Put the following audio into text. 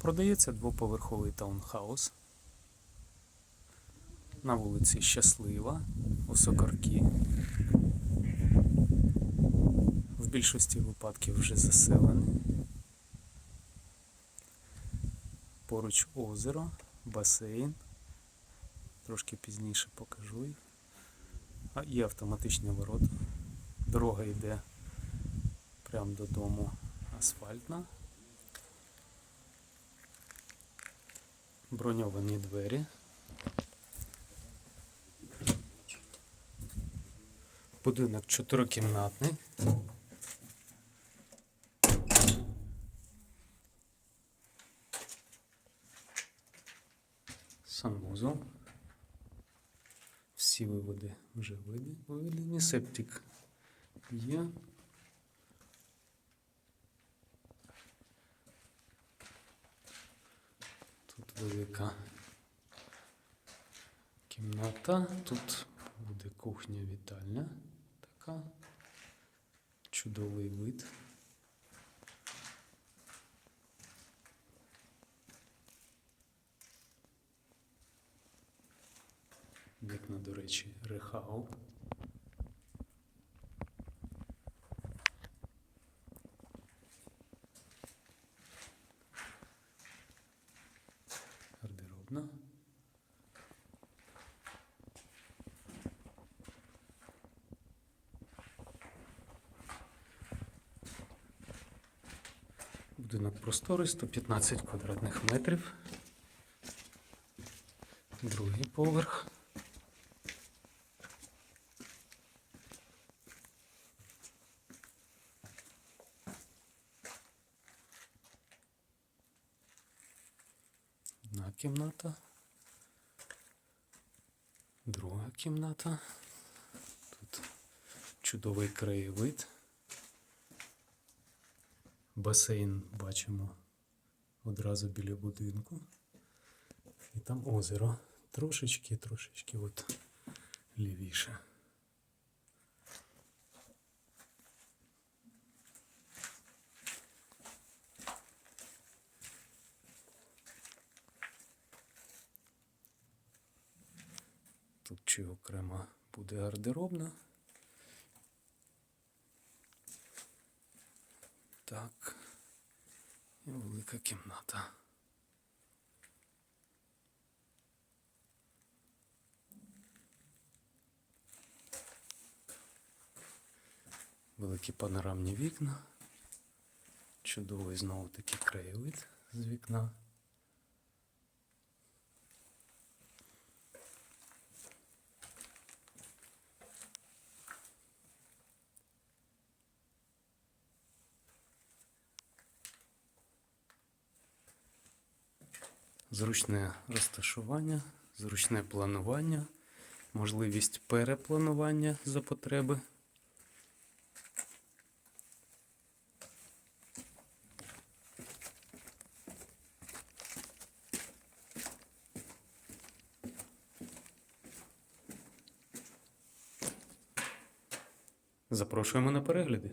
Продається двоповерховий таунхаус на вулиці Щаслива у Сокоркі. В більшості випадків вже заселений. Поруч озеро, басейн. Трошки пізніше покажу їх. А є автоматичні ворота. Дорога йде прямо додому асфальтна. Броньовані двері. Будинок чотирикімнатний. Санвузол. Всі виводи вже виведені. Септик є. Велика кімната. Тут буде кухня вітальня така. Чудовий вид. Вікна, до речі, рехау. Гардеробна. Будинок просторий, 115 квадратних метрів. Другий поверх. Одна кімната. Друга кімната. Тут чудовий краєвид. Басейн бачимо одразу біля будинку. І там озеро. Трошечки, трошечки от лівіше. Тут чи окремо буде гардеробна. Так. І велика кімната. Великі панорамні вікна. Чудовий знову такий краєвид з вікна. Зручне розташування, зручне планування, можливість перепланування за потреби. Запрошуємо на перегляди.